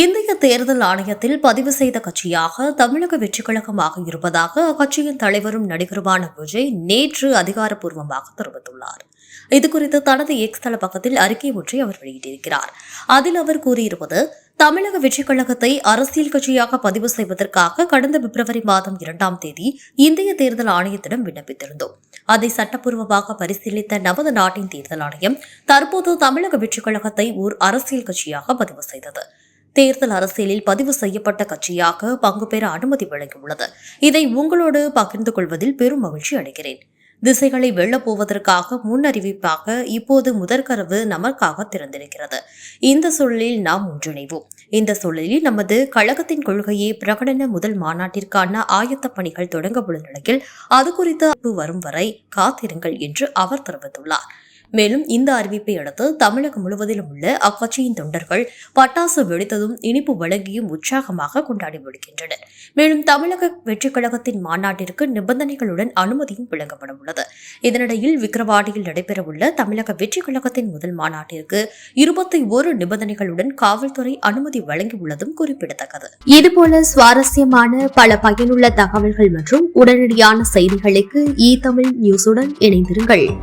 இந்திய தேர்தல் ஆணையத்தில் பதிவு செய்த கட்சியாக தமிழக வெற்றிக்கழகமாக இருப்பதாக அக்கட்சியின் தலைவரும் நடிகருமான விஜய் நேற்று அதிகாரப்பூர்வமாக தெரிவித்துள்ளார். இதுகுறித்து தனது எக்ஸ் தள பக்கத்தில் அறிக்கை ஒன்றை அவர் வெளியிட்டிருக்கிறார். அதில் அவர் கூறியிருப்பது தமிழக வெற்றிக் கழகத்தை அரசியல் கட்சியாக பதிவு செய்வதற்காக கடந்த பிப்ரவரி மாதம் இரண்டாம் தேதி இந்திய தேர்தல் ஆணையத்திடம் விண்ணப்பித்திருந்தோம். அதை சட்டப்பூர்வமாக பரிசீலித்த நமது நாட்டின் தேர்தல் ஆணையம் தற்போது தமிழக வெற்றிக் கழகத்தை ஓர் அரசியல் கட்சியாக பதிவு செய்தது. தேர்தல் அரசியலில் பதிவு செய்யப்பட்ட கட்சியாக பங்கு பெற அனுமதி வழங்கியுள்ளது. இதை உங்களோடு பகிர்ந்து கொள்வதில் பெரும் மகிழ்ச்சி அடைகிறேன். திசைகளை வெல்லப் போவதற்காக முன்னறிவிப்பாக இப்போது முதற்கரவு நமக்காக திறந்திருக்கிறது. இந்த சூழலில் நாம் ஒன்றிணைவோம். இந்த சூழலில் நமது கழகத்தின் கொள்கையை பிரகடன முதல் மாநாட்டிற்கான ஆயத்த பணிகள் தொடங்க உள்ள நிலையில் அது குறித்து வரும் வரை காத்திருங்கள் என்று அவர் தெரிவித்துள்ளார். மேலும் இந்த அறிவிப்பை அடுத்து தமிழகம் முழுவதிலும் உள்ள அக்கட்சியின் தொண்டர்கள் பட்டாசு வெடித்ததும் இனிப்பு வழங்கியும் உற்சாகமாக கொண்டாடி வருகின்றனர் மேலும் தமிழக வெற்றிக் கழகத்தின் மாநாட்டிற்கு நிபந்தனைகளுடன் அனுமதியும் வழங்கப்பட உள்ளது. இதனிடையில் விக்கிரவாடியில் நடைபெறவுள்ள தமிழக வெற்றிக் கழகத்தின் முதல் மாநாட்டிற்கு இருபத்தி ஒரு நிபந்தனைகளுடன் காவல்துறை அனுமதி வழங்கியுள்ளதும் குறிப்பிடத்தக்கது. இதுபோல சுவாரஸ்யமான பல பயனுள்ள தகவல்கள் மற்றும் உடனடியான செய்திகளுக்கு இ தமிழ் நியூஸுடன் இணைந்திருங்கள்.